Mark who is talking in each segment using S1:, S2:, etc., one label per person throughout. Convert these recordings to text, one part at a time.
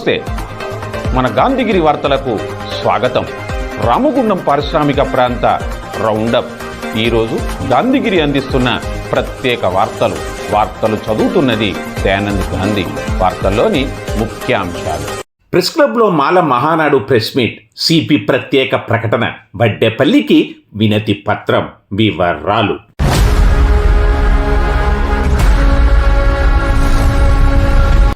S1: నమస్తే. మన గాంధీగిరి వార్తలకు స్వాగతం. రామగుండం పారిశ్రామిక ప్రాంత రౌండప్. ఈరోజు గాంధీగిరి అందిస్తున్న ప్రత్యేక వార్తలు. వార్తలు చదువుతున్నది దయానంద్ గాంధీ. వార్తల్లోని ముఖ్యాంశాలు.
S2: ప్రెస్ క్లబ్లో Mala Mahanadu press meet. CP ప్రత్యేక ప్రకటన. బడ్డెపల్లికి వినతి పత్రం. వివరాలు.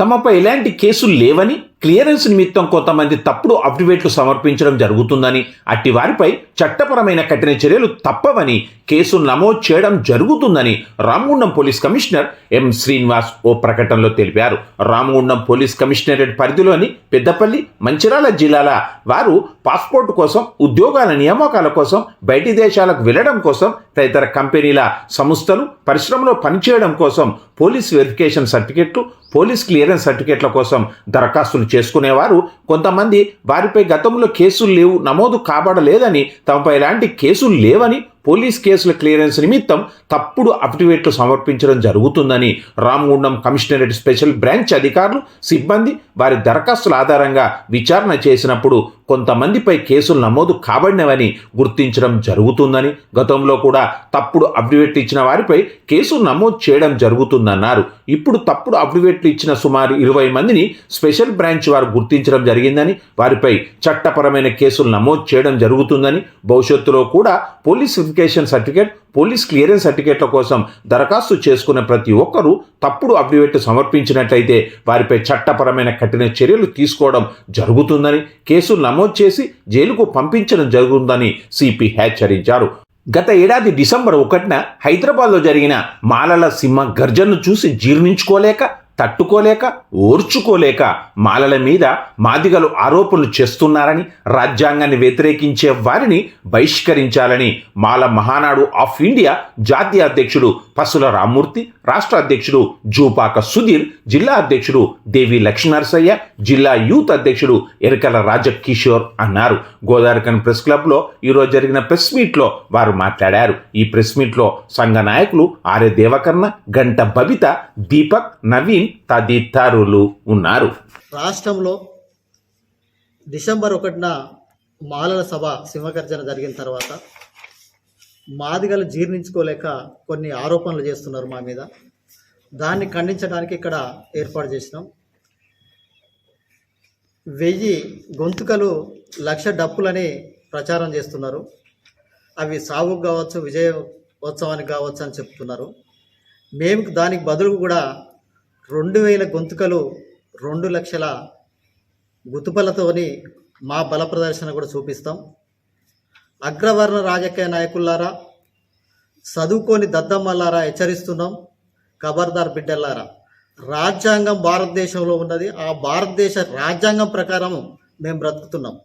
S2: తమపై ఎలాంటి కేసులు లేవని క్లియరెన్స్ నిమిత్తం కొంతమంది తప్పుడు అఫిడవిట్లు సమర్పించడం జరుగుతుందని అట్టి వారిపై చట్టపరమైన కఠిన చర్యలు తప్పవని కేసు నమోదు చేయడం జరుగుతుందని Ramagundam police commissioner M Srinivas ఓ ప్రకటనలో తెలిపారు. రామగుండం పోలీస్ కమిషనరేట్ పరిధిలోని పెద్దపల్లి మంచిరాల జిల్లాల వారు పాస్పోర్ట్ కోసం ఉద్యోగాల నియామకాల కోసం బయటి దేశాలకు వెళ్ళడం కోసం తదితర కంపెనీల సంస్థలు పరిశ్రమలో పనిచేయడం కోసం పోలీస్ వెరిఫికేషన్ సర్టిఫికెట్లు పోలీస్ క్లియరెన్స్ సర్టిఫికెట్ల కోసం దరఖాస్తులు చేసుకునేవారు. కొంతమంది వారిపై గతంలో కేసులు లేవు నమోదు కాబడలేదని తమపై ఎలాంటి కేసులు లేవని పోలీస్ కేసుల క్లియరెన్స్ నిమిత్తం తప్పుడు అఫిడవిట్లు సమర్పించడం జరుగుతుందని రామగుండం కమిషనరేట్ స్పెషల్ బ్రాంచ్ అధికారులు సిబ్బంది వారి దరఖాస్తుల ఆధారంగా విచారణ చేసినప్పుడు కొంతమందిపై కేసులు నమోదు కాబడినవని గుర్తించడం జరుగుతుందని గతంలో కూడా తప్పుడు అఫిడవిట్లు ఇచ్చిన వారిపై కేసులు నమోదు చేయడం జరుగుతుందన్నారు. ఇప్పుడు తప్పుడు అఫిడవిట్లు ఇచ్చిన సుమారు ఇరవై మందిని స్పెషల్ బ్రాంచ్ వారు గుర్తించడం జరిగిందని వారిపై చట్టపరమైన కేసులు నమోదు చేయడం జరుగుతుందని భవిష్యత్తులో కూడా police verification certificate police clearance సర్టిఫికేట్ల కోసం దరఖాస్తు చేసుకునే ప్రతి ఒక్కరూ తప్పుడు అఫిడవిట్ సమర్పించినట్లయితే వారిపై చట్టపరమైన కఠిన చర్యలు తీసుకోవడం జరుగుతుందని కేసులు నమోదు చేసి జైలుకు పంపించడం జరుగుతుందని సిపి హెచ్చరించారు. గత ఏడాది డిసెంబర్ ఒకటిన హైదరాబాద్లో జరిగిన మాలల సింహ గర్జనను చూసి జీర్ణించుకోలేక తట్టుకోలేక ఓర్చుకోలేక మాలల మీద మాదిగలు ఆరోపణలు చేస్తున్నారని రాజ్యాంగాన్ని వ్యతిరేకించే వారిని బహిష్కరించాలని మాల మహానాడు ఆఫ్ ఇండియా జాతీయ అధ్యక్షుడు పసుల రామ్మూర్తి రాష్ట్ర అధ్యక్షుడు జూపాక సుధీర్ జిల్లా అధ్యక్షుడు దేవి లక్ష్మీనరసయ్య జిల్లా యూత్ అధ్యక్షుడు ఎరకల రాజకిషోర్ అన్నారు. గోదావరికన్ ప్రెస్ క్లబ్లో ఈరోజు జరిగిన ప్రెస్ మీట్లో వారు మాట్లాడారు. ఈ ప్రెస్ మీట్లో సంఘ నాయకులు ఆర్య దేవకర్ణ గంట బబిత దీపక్ నవీన్ తదితరులు ఉన్నారు.
S3: రాష్ట్రంలో డిసెంబర్ ఒకటిన మాలల సభ సింహగర్జన జరిగిన తర్వాత మాదిగలు జీర్ణించుకోలేక కొన్ని ఆరోపణలు చేస్తున్నారు మా మీద. దాన్ని ఖండించడానికి ఇక్కడ ఏర్పాటు చేసినాం. వెయ్యి గొంతుకలు లక్ష డప్పులని ప్రచారం చేస్తున్నారు. అవి సాగుకు కావచ్చు విజయోత్సవానికి కావచ్చు అని చెప్తున్నారు. మేము దానికి బదులు కూడా రెండు వేల గొంతుకలు రెండు లక్షల గుతుపలతోని మా బల ప్రదర్శన కూడా చూపిస్తాం. అగ్రవర్ణ రాజకీయ నాయకులారా చదువుకొని దద్దమ్మలారా హెచ్చరిస్తున్నాం. ఖబర్దార్ బిడ్డలారా రాజ్యాంగం భారతదేశంలో ఉన్నది. ఆ భారతదేశ రాజ్యాంగం ప్రకారం మేము బ్రతుకుతున్నాం.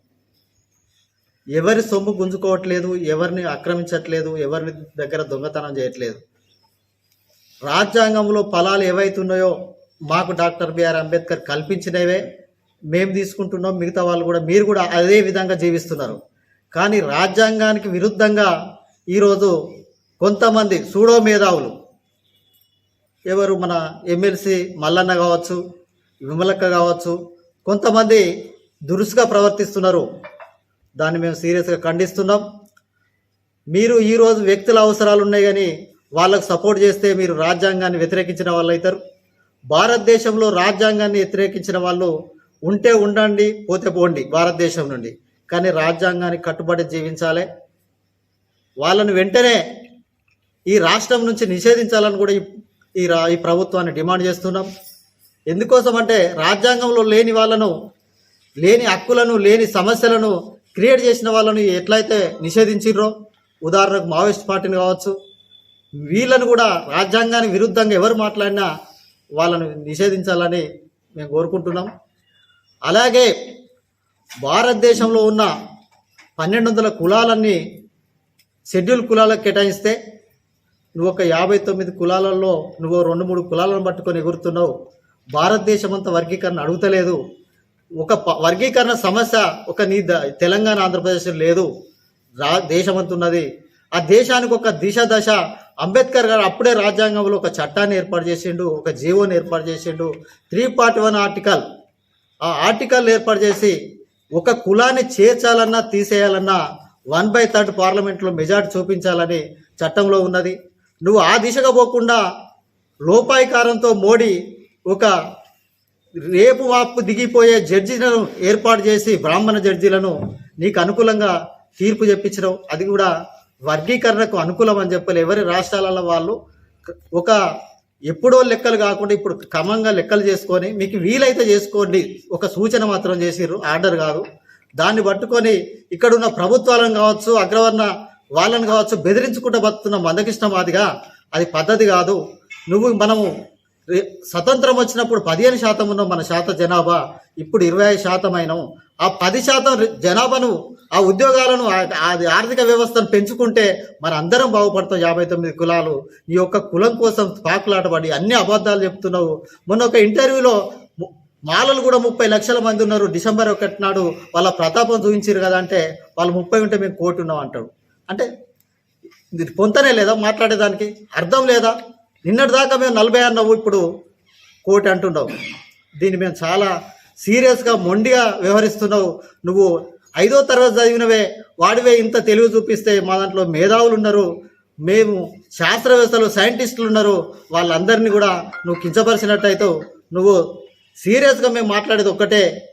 S3: ఎవరి సొమ్ము గుంజుకోవట్లేదు ఎవరిని ఆక్రమించట్లేదు ఎవరిని దగ్గర దొంగతనం చేయట్లేదు. రాజ్యాంగంలో ఫలాలు ఏవైతున్నాయో మాకు డాక్టర్ బిఆర్ అంబేద్కర్ కల్పించినవే. మేము తీసుకుంటున్నాం మిగతా వాళ్ళు కూడా మీరు కూడా అదే విధంగా జీవిస్తున్నారు. కానీ రాజ్యాంగానికి విరుద్ధంగా ఈరోజు కొంతమంది సూడో మేధావులు ఎవరు మన ఎమ్మెల్సీ మల్లన్న కావచ్చు విమలక్క కావచ్చు కొంతమంది దురుసుగా ప్రవర్తిస్తున్నారు. దాన్ని మేము సీరియస్గా ఖండిస్తున్నాం. మీరు ఈరోజు వ్యక్తుల అవసరాలు ఉన్నాయి కానీ వాళ్ళకు సపోర్ట్ చేస్తే మీరు రాజ్యాంగాన్ని వ్యతిరేకించిన వాళ్ళు అవుతారు భారతదేశంలో రాజ్యాంగాన్ని వ్యతిరేకించిన వాళ్ళు ఉంటే ఉండండి పోతే పోండి భారతదేశం నుండి. కానీ రాజ్యాంగానికి కట్టుబడి జీవించాలి. వాళ్ళను వెంటనే ఈ రాష్ట్రం నుంచి నిషేధించాలని కూడా ఈ- ఈ రా- ఈ ప్రభుత్వాన్ని డిమాండ్ చేస్తున్నాం. ఎందుకోసం అంటే రాజ్యాంగంలో లేని వాళ్ళను లేని హక్కులను లేని సమస్యలను క్రియేట్ చేసిన వాళ్ళను ఎట్లయితే నిషేధించిర్రో ఉదాహరణకు మావోయిస్ట్ పార్టీని కావచ్చు వీళ్ళను కూడా రాజ్యాంగానికి విరుద్ధంగా ఎవరు మాట్లాడినా వాళ్ళను నిషేధించాలని మేము కోరుకుంటున్నాం. అలాగే భారతదేశంలో ఉన్న పన్నెండు వందల కులాలన్నీ షెడ్యూల్ కులాలకు కేటాయిస్తే నువ్వు ఒక యాభై తొమ్మిది కులాలలో నువ్వు రెండు మూడు కులాలను పట్టుకొని ఎగురుతున్నావు. భారతదేశం అంతా వర్గీకరణ అడుగుతలేదు. ఒక ప- వర్గీకరణ సమస్య ఒక నీ ద- తెలంగాణ ఆంధ్రప్రదేశ్ లేదు. రా దేశమంతా ఉన్నది ఆ దేశానికి ఒక దిశ దశ. అంబేద్కర్ గారు అప్పుడే రాజ్యాంగంలో ఒక చట్టాన్ని ఏర్పాటు చేసిండు ఒక జీవోని ఏర్పాటు చేసిండు. Three party one article. ఆ ఆర్టికల్ ఏర్పాటు చేసి ఒక కులాన్ని చేర్చాలన్నా తీసేయాలన్నా వన్ బై థర్డ్ పార్లమెంట్లో మెజార్టీ చూపించాలని చట్టంలో ఉన్నది. నువ్వు ఆ దిశగా పోకుండా లోపాయికారంతో మోడీ ఒక రేపు వాపు దిగిపోయే జడ్జిలను ఏర్పాటు చేసి బ్రాహ్మణ జడ్జిలను నీకు అనుకూలంగా తీర్పు చెప్పించడం అది కూడా వర్గీకరణకు అనుకూలం అని చెప్పాలి ఎవరి రాష్ట్రాలలో వాళ్ళు ఒక ఎప్పుడో లెక్కలు కాకుండా ఇప్పుడు క్రమంగా లెక్కలు చేసుకొని మీకు వీలైతే చేసుకోండి. ఒక సూచన మాత్రం చేసిర్రు ఆర్డర్ కాదు. దాన్ని పట్టుకొని ఇక్కడున్న ప్రభుత్వాలను కావచ్చు అగ్రవర్ణ వాళ్ళని కావచ్చు బెదిరించుకుంటూ బతుకుతున్న మందకృష్ణవాదిగా అది పద్ధతి కాదు. నువ్వు మనము స్వతంత్రం వచ్చినప్పుడు పదిహేను శాతం ఉన్న మన శాత జనాభా ఇప్పుడు ఇరవై ఐదు శాతం అయినాం. ఆ పది శాతం జనాభాను ఆ ఉద్యోగాలను అది ఆర్థిక వ్యవస్థను పెంచుకుంటే మన అందరం బాగుపడతాం. యాభై తొమ్మిది కులాలు ఈ యొక్క కులం కోసం పాకులాటపడి అన్ని అబద్ధాలు చెప్తున్నావు. మొన్న ఒక ఇంటర్వ్యూలో మాలలు కూడా ముప్పై లక్షల మంది ఉన్నారు. డిసెంబర్ ఒకటి నాడు వాళ్ళ ప్రతాపం చూపించారు కదా అంటే వాళ్ళు ముప్పై ఉంటే మేము కోటి ఉన్నాం అంటాడు. అంటే ఇది పొంతనే లేదా మాట్లాడేదానికి? అర్థం లేదా? నిన్నటి దాకా మేము నలభై అన్నావు ఇప్పుడు కోటి అంటున్నావు. దీన్ని మేము చాలా సీరియస్గా మొండిగా వ్యవహరిస్తున్నావు. నువ్వు ఐదో తరగతి చదివినవే. వాడివే ఇంత తెలివి చూపిస్తే మా దాంట్లో మేధావులు ఉన్నారు మేము శాస్త్రవేత్తలు సైంటిస్టులు ఉన్నారు వాళ్ళందరినీ కూడా నువ్వు కించపరిచినట్టయితే నువ్వు సీరియస్గా మేము మాట్లాడేది ఒక్కటే.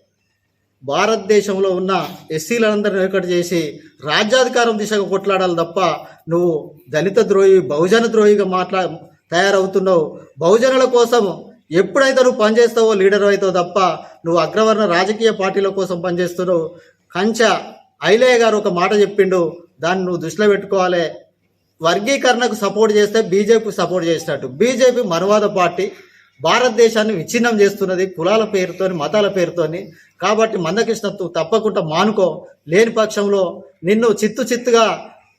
S3: భారతదేశంలో ఉన్న ఎస్సీలందరినీ ఒకటి చేసి రాజ్యాధికారం దిశగా కొట్లాడాలి తప్ప నువ్వు దళిత ద్రోహి బహుజన ద్రోహిగా మాట్లా తయారవుతున్నావు. బహుజనుల కోసం ఎప్పుడైతే నువ్వు పనిచేస్తావో లీడర్ అవుతావు తప్ప నువ్వు అగ్రవర్ణ రాజకీయ పార్టీల కోసం పనిచేస్తున్నావు. కంచ ఐలయ్య గారు ఒక మాట చెప్పిండు దాన్ని నువ్వు దృష్టిలో పెట్టుకోవాలి. వర్గీకరణకు సపోర్ట్ చేస్తే బీజేపీకి సపోర్ట్ చేసినట్టు. బీజేపీ మనవాద పార్టీ భారతదేశాన్ని విచ్ఛిన్నం చేస్తున్నది కులాల పేరుతోని మతాల పేరుతోని. కాబట్టి మందకృష్ణ తప్పకుండా మానుకో లేని పక్షంలో నిన్ను చిత్తు చిత్తుగా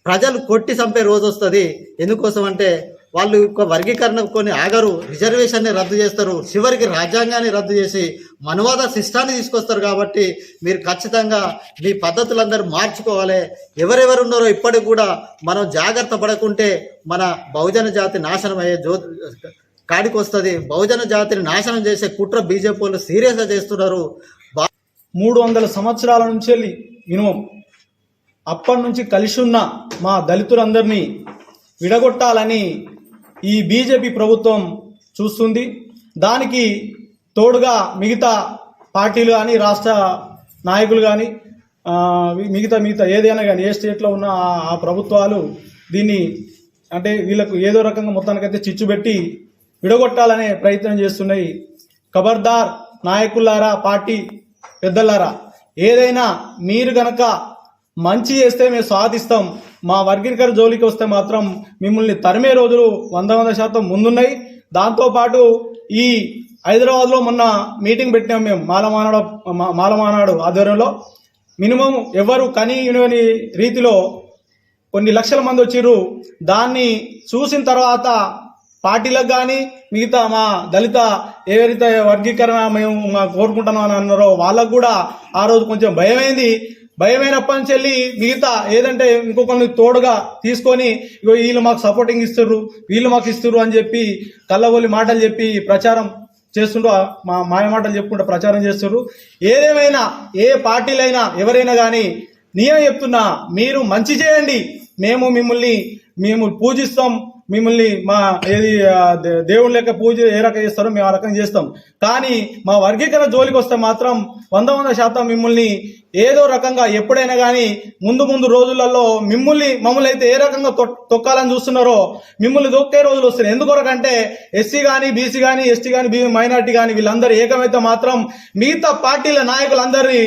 S3: ప్రజలు కొట్టి చంపే రోజు వస్తుంది. ఎందుకోసం అంటే వాళ్ళు ఒక వర్గీకరణ కొన్ని ఆగరు రిజర్వేషన్ని రద్దు చేస్తారు చివరికి రాజ్యాంగాన్ని రద్దు చేసి మనవాద శిష్టాన్ని తీసుకొస్తారు కాబట్టి మీరు ఖచ్చితంగా మీ పద్ధతులందరూ మార్చుకోవాలి. ఎవరెవరు ఉన్నారో ఇప్పటికి కూడా మనం జాగ్రత్త పడకుంటే మన బహుజన జాతి నాశనం అయ్యే జో కాడికి వస్తుంది. బహుజన జాతిని నాశనం చేసే కుట్ర బీజేపీ వాళ్ళు సీరియస్గా చేస్తున్నారు. బా-
S4: మూడు వందల సంవత్సరాల నుంచి వెళ్ళి మినిమం. అప్పటి నుంచి కలిసి ఉన్న మా దళితులందరినీ విడగొట్టాలని ఈ బీజేపీ ప్రభుత్వం చూస్తుంది. దానికి తోడుగా మిగతా పార్టీలు కానీ రాష్ట్ర నాయకులు కానీ మిగతా మిగతా ఏదైనా కానీ ఏ స్టేట్లో ఉన్న ఆ- ప్రభుత్వాలు దీన్ని అంటే వీళ్ళకు ఏదో రకంగా మొత్తానికైతే చిచ్చు పెట్టి విడగొట్టాలనే ప్రయత్నం చేస్తున్నాయి. ఖబర్దార్ నాయకులారా పార్టీ పెద్దలారా ఏదైనా మీరు గనక మంచి చేస్తే మేము స్వాదిస్తాం మా వర్గీకర జోలికి వస్తే మాత్రం మిమ్మల్ని తరిమే రోజులు వంద వంద శాతం ముందున్నాయి. దాంతోపాటు ఈ హైదరాబాద్లో మొన్న మీటింగ్ పెట్టినాం మేము మాలమానాడు మాలమానాడు ఆధ్వర్యంలో. మినిమం ఎవరు కని వినని రీతిలో కొన్ని లక్షల మంది వచ్చిర్రు. దాన్ని చూసిన తర్వాత పార్టీలకు కానీ మిగతా మా దళిత ఏవైతే వర్గీకరణ మేము మా కోరుకుంటున్నాం అని అన్నారో వాళ్ళకు కూడా ఆ రోజు కొంచెం భయమైంది. భయమైనప్పటి నుంచి వెళ్ళి మిగతా ఏదంటే ఇంకొకరిని తోడుగా తీసుకొని ఇగో వీళ్ళు మాకు సపోర్టింగ్ ఇస్తుర్రు వీళ్ళు మాకు ఇస్తుర్రు అని చెప్పి కళ్ళబొల్లి మాటలు చెప్పి ప్రచారం చేస్తుండ్రు. మా మాయ మాటలు చెప్పుకుంటూ ప్రచారం చేస్తున్నారు ఏదేమైనా ఏ పార్టీలైనా ఎవరైనా కానీ నేనే చెప్తున్నా మీరు మంచి చేయండి మేము మిమ్మల్ని మేము పూజిస్తాం మిమ్మల్ని మా ఏది దేవుని లెక్క పూజ ఏ రకంగా చేస్తారో మేము ఆ రకంగా చేస్తాం. కానీ మా వర్గీకరణ జోలికి వస్తే మాత్రం వంద వంద శాతం మిమ్మల్ని ఏదో రకంగా ఎప్పుడైనా కానీ ముందు ముందు రోజులలో మిమ్మల్ని మమ్మల్ని అయితే ఏ రకంగా తొక్కాలని చూస్తున్నారో మిమ్మల్ని తొక్కే రోజులు వస్తున్నాయి. ఎందుకొరకంటే ఎస్సీ కానీ బీసీ కానీ ఎస్టీ కానీ బీ మైనార్టీ కానీ వీళ్ళందరూ ఏకమైతే మాత్రం మిగతా పార్టీల నాయకులందరినీ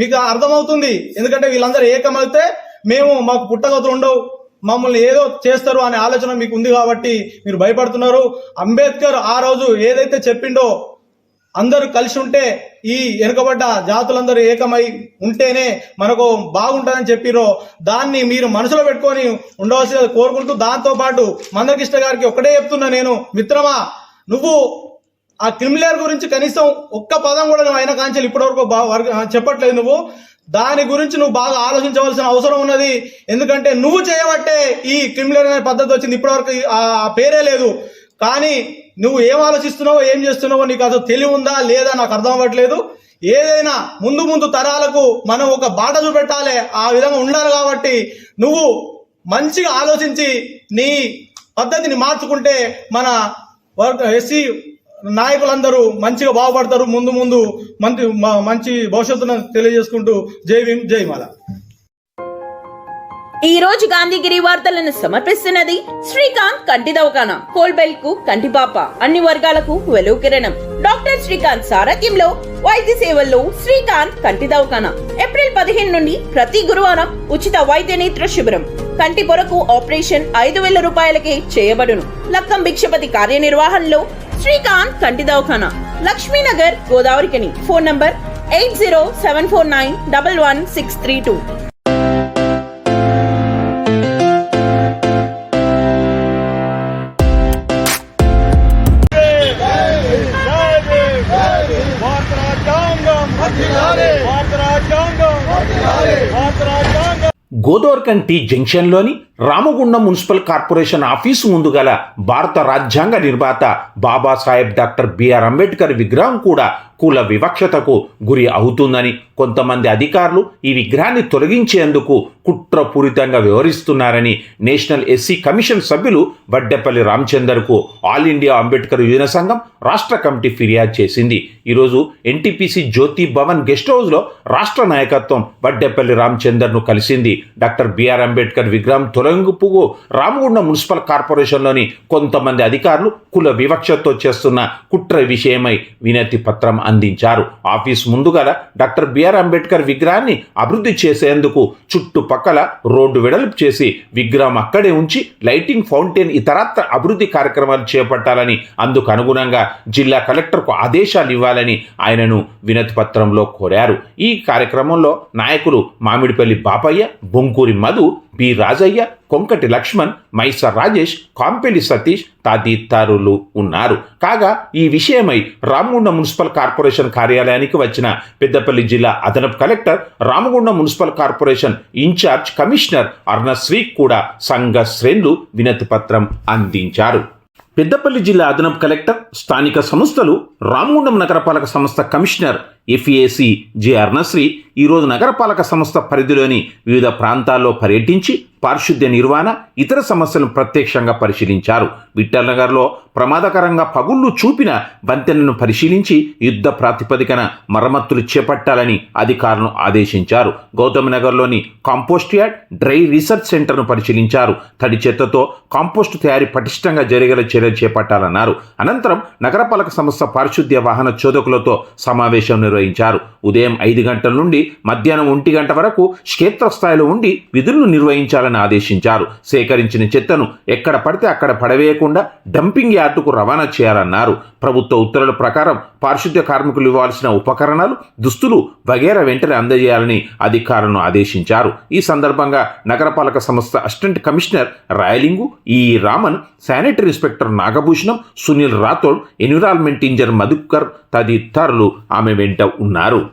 S4: మీకు అర్థమవుతుంది. ఎందుకంటే వీళ్ళందరూ ఏకమైతే మేము మాకు పుట్టగతులు ఉండవు. మమ్మల్ని ఏదో చేస్తారు అనే ఆలోచన మీకు ఉంది కాబట్టి మీరు భయపడుతున్నారు. అంబేద్కర్ ఆ రోజు ఏదైతే చెప్పిండో అందరూ కలిసి ఉంటే ఈ వెనుకబడ్డ జాతులందరూ ఏకమై ఉంటేనే మనకు బాగుంటుందని చెప్పిరో దాన్ని మీరు మనసులో పెట్టుకొని ఉండవలసి కోరుకుంటూ దాంతో పాటు మందకృష్ణ గారికి ఒకటే చెప్తున్నా నేను. మిత్రమా నువ్వు ఆ క్రిమిలర్ గురించి కనీసం ఒక్క పదం కూడా నువ్వు అయిన కాంచెలు ఇప్పటివరకు బా చెప్పట్లేదు నువ్వు. దాని గురించి నువ్వు బాగా ఆలోచించవలసిన అవసరం ఉన్నది. ఎందుకంటే నువ్వు చేయబట్టే ఈ క్రిమినల్ అనే పద్ధతి వచ్చింది. ఇప్పటివరకు ఆ పేరే లేదు. కానీ నువ్వు ఏం ఆలోచిస్తున్నావో ఏం చేస్తున్నావో నీకు అసలు తెలివి ఉందా లేదా నాకు అర్థం అవ్వట్లేదు. ఏదైనా ముందు ముందు తరాలకు మనం ఒక బాట చూపెట్టాలి ఆ విధంగా ఉండాలి కాబట్టి నువ్వు మంచిగా ఆలోచించి నీ పద్ధతిని మార్చుకుంటే మన ఎస్సీ నాయకులందరూ మంచిగా బాగుపడతారు. ముందు ముందు మంచి మంచి భవిష్యత్తును తెలియజేసుకుంటూ జై భీమ్ జై మాల.
S5: ఈ రోజు గాంధీగిరి వార్తలను సమర్పిస్తున్నది శ్రీకాంత్ కంటి దవకాన కోల్బెల్కు కంటిపాప అన్ని వర్గాలకు వెలువ కిరణం. డాక్టర్ శ్రీకాంత్ సారథ్యంలో వైద్య సేవల్లో శ్రీకాంత్ కంటి దవకాన. ఏప్రిల్ పదిహేను నుండి ప్రతి గురువారం ఉచిత వైద్య నేత్ర శిబిరం. కంటి పొరకు ఆపరేషన్ ఐదు వేల రూపాయలకే చేయబడును. లక్కం భిక్షపతి కార్యనిర్వహణలో శ్రీకాంత్ కంటి దవాఖాన Lakshminagar Godavarikhani. Phone number eight zero seven four nine double one six three two.
S2: గోదోర్కంటి జంక్షన్లోని రామగుండం మున్సిపల్ కార్పొరేషన్ ఆఫీసు ముందు గల భారత రాజ్యాంగ నిర్మాత బాబాసాహెబ్ డాక్టర్ బిఆర్ అంబేద్కర్ విగ్రహం కూడా కుల వివక్షతకు గురి అవుతుందని కొంతమంది అధికారులు ఈ విగ్రహాన్ని తొలగించేందుకు కుట్రపూరితంగా వ్యవహరిస్తున్నారని నేషనల్ ఎస్సీ కమిషన్ సభ్యులు వడ్డెపల్లి రామచందర్కు ఆల్ ఇండియా అంబేద్కర్ యువజన సంఘం రాష్ట్ర కమిటీ ఫిర్యాదు చేసింది. ఈరోజు ఎన్టీపీసీ జ్యోతి భవన్ గెస్ట్ హౌస్లో రాష్ట్ర నాయకత్వం వడ్డెపల్లి రామచందర్ను కలిసింది. డాక్టర్ బిఆర్ అంబేద్కర్ విగ్రహం తొలగింపుకు రామగుండం మున్సిపల్ కార్పొరేషన్లోని కొంతమంది అధికారులు కుల వివక్షతో చేస్తున్న కుట్ర విషయమై వినతి పత్రం అందించారు. ఆఫీస్ ముందుగల డాక్టర్ బిఆర్ అంబేద్కర్ విగ్రహాన్ని అభివృద్ధి చేసేందుకు చుట్టుపక్కల రోడ్డు వెడల్పు చేసి విగ్రహం అక్కడే ఉంచి లైటింగ్ ఫౌంటైన్ ఇతరత్ర అభివృద్ధి కార్యక్రమాలు చేపట్టాలని అందుకు అనుగుణంగా జిల్లా కలెక్టర్కు ఆదేశాలు ఇవ్వాలని ఆయనను వినతి పత్రంలో కోరారు. ఈ కార్యక్రమంలో నాయకులు మామిడిపల్లి బాపయ్య బొంకూరి మధు బి రాజయ్య కొంకటి లక్ష్మణ్ మైస రాజేష్ కాంపెలి సతీష్ తదితరులు ఉన్నారు. కాగా ఈ విషయమై రామగుండం మున్సిపల్ కార్పొరేషన్ కార్యాలయానికి వచ్చిన పెద్దపల్లి జిల్లా అదనపు collector Ramagundam municipal corporation in charge commissioner Arunasri కూడా సంఘ శ్రేణులు వినతి పత్రం అందించారు. పెద్దపల్లి జిల్లా అదనపు కలెక్టర్ స్థానిక సంస్థలు రామగుండం నగరపాలక సంస్థ కమిషనర్ ఎఫ్ఏసి జె అర్ణశ్రీ ఈరోజు నగరపాలక సంస్థ పరిధిలోని వివిధ ప్రాంతాల్లో పర్యటించి పారిశుద్ధ్య నిర్వహణ ఇతర సమస్యలను ప్రత్యక్షంగా పరిశీలించారు. విఠల్ నగర్లో ప్రమాదకరంగా పగుళ్ళు చూపిన వంతెనను పరిశీలించి యుద్ధ ప్రాతిపదికన మరమ్మతులు చేపట్టాలని అధికారులను ఆదేశించారు. గౌతమ్ నగర్లోని కాంపోస్ట్ యార్డ్ డ్రై రీసెర్చ్ సెంటర్ను పరిశీలించారు. తడి చెత్తతో కాంపోస్ట్ తయారీ పటిష్టంగా జరిగేలా చర్యలు చేపట్టాలన్నారు. అనంతరం నగరపాలక సంస్థ పారిశుద్ధ్య వాహన చోదకులతో సమావేశం నిర్వహించారు. ఉదయం ఐదు గంటల నుండి మధ్యాహ్నం ఒంటి గంట వరకు క్షేత్రస్థాయిలో ఉండి విధులను నిర్వహించాలని ఆదేశించారు. సేకరించిన చెత్తను ఎక్కడ పడితే అక్కడ పడవేయకుండా డంపింగ్ యార్డుకు రవాణా చేయాలన్నారు. ప్రభుత్వ ఉత్తర్వుల ప్రకారం పారిశుద్ధ్య కార్మికులు ఇవ్వాల్సిన ఉపకరణాలు దుస్తులు వగేరా వెంటనే అందజేయాలని అధికారులను ఆదేశించారు. ఈ సందర్భంగా నగరపాలక సంస్థ assistant commissioner Rayalingu E Raman sanitary inspector Nagabhushanam Sunil Rathod environment engineer Madhukar తదితరులు ఆమె వెంట ఉన్నారు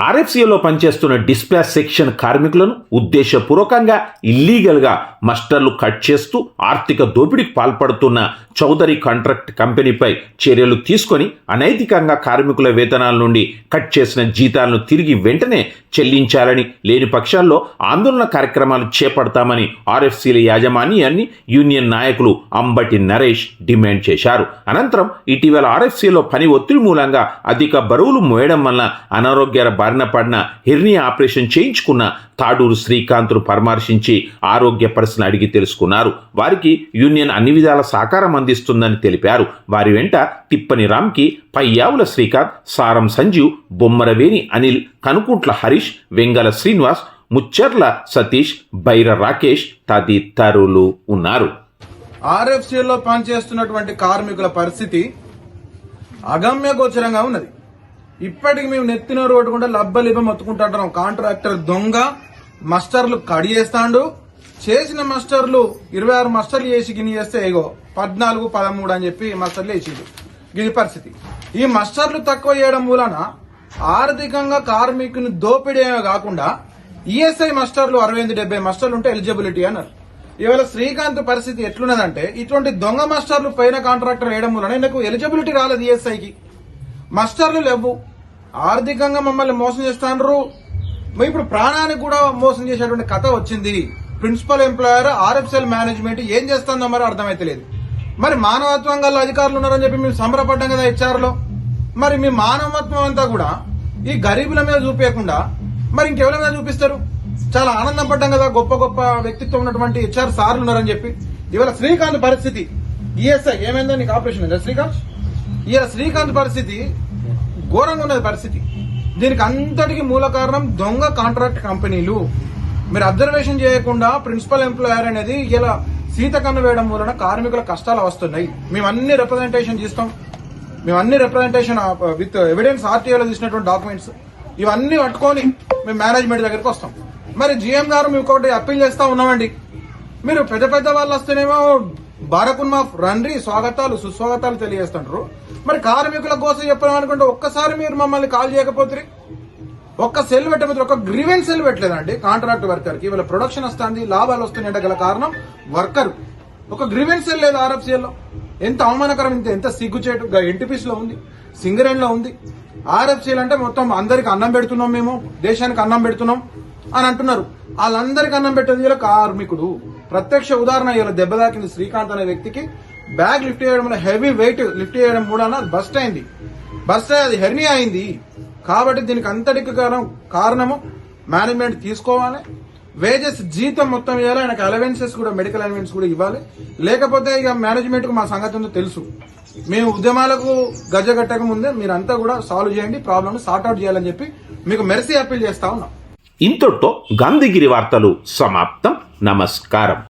S2: ఆర్ఎఫ్సిలో పనిచేస్తున్న డిస్ప్లే సెక్షన్ కార్మికులను ఉద్దేశపూర్వకంగా ఇల్లీగల్గా మస్టర్లు కట్ చేస్తూ ఆర్థిక దోపిడీకి పాల్పడుతున్న చౌదరి కాంట్రాక్ట్ కంపెనీపై చర్యలు తీసుకొని అనైతికంగా కార్మికుల వేతనాల నుండి కట్ చేసిన జీతాలను తిరిగి వెంటనే చెల్లించాలని లేని పక్షాల్లో ఆందోళన కార్యక్రమాలు చేపడతామని ఆర్ఎఫ్సీల యాజమాన్యాన్ని యూనియన్ నాయకులు అంబటి నరేష్ డిమాండ్ చేశారు. అనంతరం ఇటీవల ఆర్ఎఫ్సీలో పని ఒత్తిడి మూలంగా అధిక బరువులు మోయడం వలన అనారోగ్యాల బారిన పడిన హెర్నియా ఆపరేషన్ చేయించుకున్న తాడూరు శ్రీకాంత్ను పరామర్శించి ఆరోగ్య పరిస్థితిని అడిగి తెలుసుకున్నారు. వారికి యూనియన్ అన్ని విధాల సహకారం అందిస్తుందని తెలిపారు. వారి వెంట తిప్పని రామ్కి పయ్యావుల శ్రీకాంత్ సారం సంజీవ్ బొమ్మరవేణి అనిల్ కనుకుంట్ల హరీష్ వెంగల శ్రీనివాస్ ముచ్చర్ల సతీష్ బైర రాకేష్ తదితరులు ఉన్నారు.
S6: ఆర్ఎఫ్సీలో పనిచేస్తున్నటువంటి కార్మికుల పరిస్థితి అగమ్య గోచరంగా ఉన్నది. ఇప్పటికి మేము నెత్తిన రోడ్డు కూడా లబ్బలిబ్బ మొత్తుకుంటుంటాం కాంట్రాక్టర్ దొంగ మస్టర్లు కడియేస్తాండు చేసిన మస్టర్లు ఇరవై ఆరు మస్టర్లు వేసి గిని చేస్తే ఏగో పద్నాలుగు పదమూడు అని చెప్పి మస్టర్లు వేసిండు. గిని పరిస్థితి. ఈ మస్టర్లు తక్కువ చేయడం మూలన ఆర్థికంగా కార్మికుని దోపిడీ కాకుండా ఈఎస్ఐ మస్టర్లు అరవై ఎనిమిది డెబ్బై మస్టర్లు ఉంటే ఎలిజిబిలిటీ అన్నారు. ఇవాళ శ్రీకాంత్ పరిస్థితి ఎట్లున్నదంటే ఇటువంటి దొంగ మాస్టర్లు పైన కాంట్రాక్టర్ వేయడం వలన నాకు ఎలిజిబిలిటీ రాలేదు ఈఎస్ఐకి. మస్టర్లు లేవు. ఆర్థికంగా మమ్మల్ని మోసం చేస్తాండ్రు. మరి ఇప్పుడు ప్రాణానికి కూడా మోసం చేసేటువంటి కథ వచ్చింది. ప్రిన్సిపల్ ఎంప్లాయర్ ఆర్ఎఫ్ఎల్ మేనేజ్మెంట్ ఏం చేస్తుందో మరి అర్థమైతలేదు. మరి మానవత్వం గల అధికారులు ఉన్నారని చెప్పి మేము సంబరపడ్డాం కదా హెచ్ఆర్లో మరి మీ మానవత్వం అంతా కూడా ఈ గరీబుల మీద చూపించకుండా మరి ఇంకెవరి మీద చూపిస్తారు? చాలా ఆనందం పడ్డాం కదా గొప్ప గొప్ప వ్యక్తిత్వం ఉన్నటువంటి హెచ్ఆర్ సార్లు ఉన్నారని చెప్పి. ఇవాళ శ్రీకాంత్ పరిస్థితి. ఈఎస్ఐ ఏమైందో నీకు ఆపరేషన్ అయిందా శ్రీకాంత్? ఇవాళ శ్రీకాంత్ పరిస్థితి ఘోరంగా ఉన్నది పరిస్థితి. దీనికి అంతటికి మూల కారణం దొంగ కాంట్రాక్ట్ కంపెనీలు. మీరు అబ్జర్వేషన్ చేయకుండా ప్రిన్సిపల్ ఎంప్లాయర్ అనేది ఇలా సీత కన్ను వేయడం వలన కార్మికుల కష్టాలు వస్తున్నాయి. మేము అన్ని రిప్రజెంటేషన్ చేస్తాం మేము అన్ని రిప్రజెంటేషన్ విత్ ఎవిడెన్స్ ఆర్టీఐలో తీసినటువంటి డాక్యుమెంట్స్ ఇవన్నీ పట్టుకొని మేము మేనేజ్మెంట్ దగ్గరికి వస్తాం. మరి జిఎం గారు మేము ఒకటి అప్పీల్ చేస్తా ఉన్నామండి. మీరు పెద్ద పెద్ద వాళ్ళు వస్తేనేమో బారకున్ మాఫ్ రండి స్వాగతాలు సుస్వాగతాలు తెలియజేస్తుంటారు. మరి కార్మికుల కోసం చెప్పడం అనుకుంటే ఒక్కసారి మీరు మమ్మల్ని కాల్ చేయకపోతే ఒక్క సెల్ పెట్టకపోతే ఒక గ్రీవెన్స్ సెల్ పెట్టలేదండి. కాంట్రాక్ట్ వర్కర్కి ఇవాళ ప్రొడక్షన్ వస్తుంది లాభాలు వస్తున్నాయంటే గల కారణం వర్కర్. ఒక గ్రీవెన్స్ సెల్ లేదు ఆర్ఎఫ్సిఎల్లో. ఎంత అవమానకరం ఇంత ఎంత సిగ్గుచేటు. ఎన్టీపీస్లో ఉంది సింగరేణ్లో ఉంది. ఆర్ఎఫ్సీలు అంటే మొత్తం అందరికి అన్నం పెడుతున్నాం మేము దేశానికి అన్నం పెడుతున్నాం అని అంటున్నారు. వాళ్ళందరికి అన్నం పెట్టేది కార్మికుడు. ప్రత్యక్ష ఉదాహరణ ఇలా దెబ్బ తాకింది శ్రీకాంత్ అనే వ్యక్తికి. బ్యాగ్ లిఫ్ట్ చేయడం వల్ల హెవీ వెయిట్ లిఫ్ట్ చేయడం కూడా బస్ట్ అయింది. బస్ట్ అయ్యి అది హెర్నీ అయింది. కాబట్టి దీనికి అంతటికి కారణం కారణము మేనేజ్మెంట్ తీసుకోవాలి. వేజెస్ జీతం మొత్తం ఇవ్వాలి. ఆయనకు అలవెన్సెస్ కూడా మెడికల్ అలవెన్స్ కూడా ఇవ్వాలి. లేకపోతే ఇక మేనేజ్మెంట్కు మా సంగతి ఉందో తెలుసు. మేము ఉద్యమాలకు గజగట్టక ముందే మీరంతా కూడా సాల్వ్ చేయండి ప్రాబ్లమ్ సార్ట్అవుట్ చేయాలని చెప్పి మీకు మెరిసి అప్పీల్ చేస్తా ఉన్నాం.
S2: ఇంతటితో గాంధీగిరి వార్తలు సమాప్తం. నమస్కారం.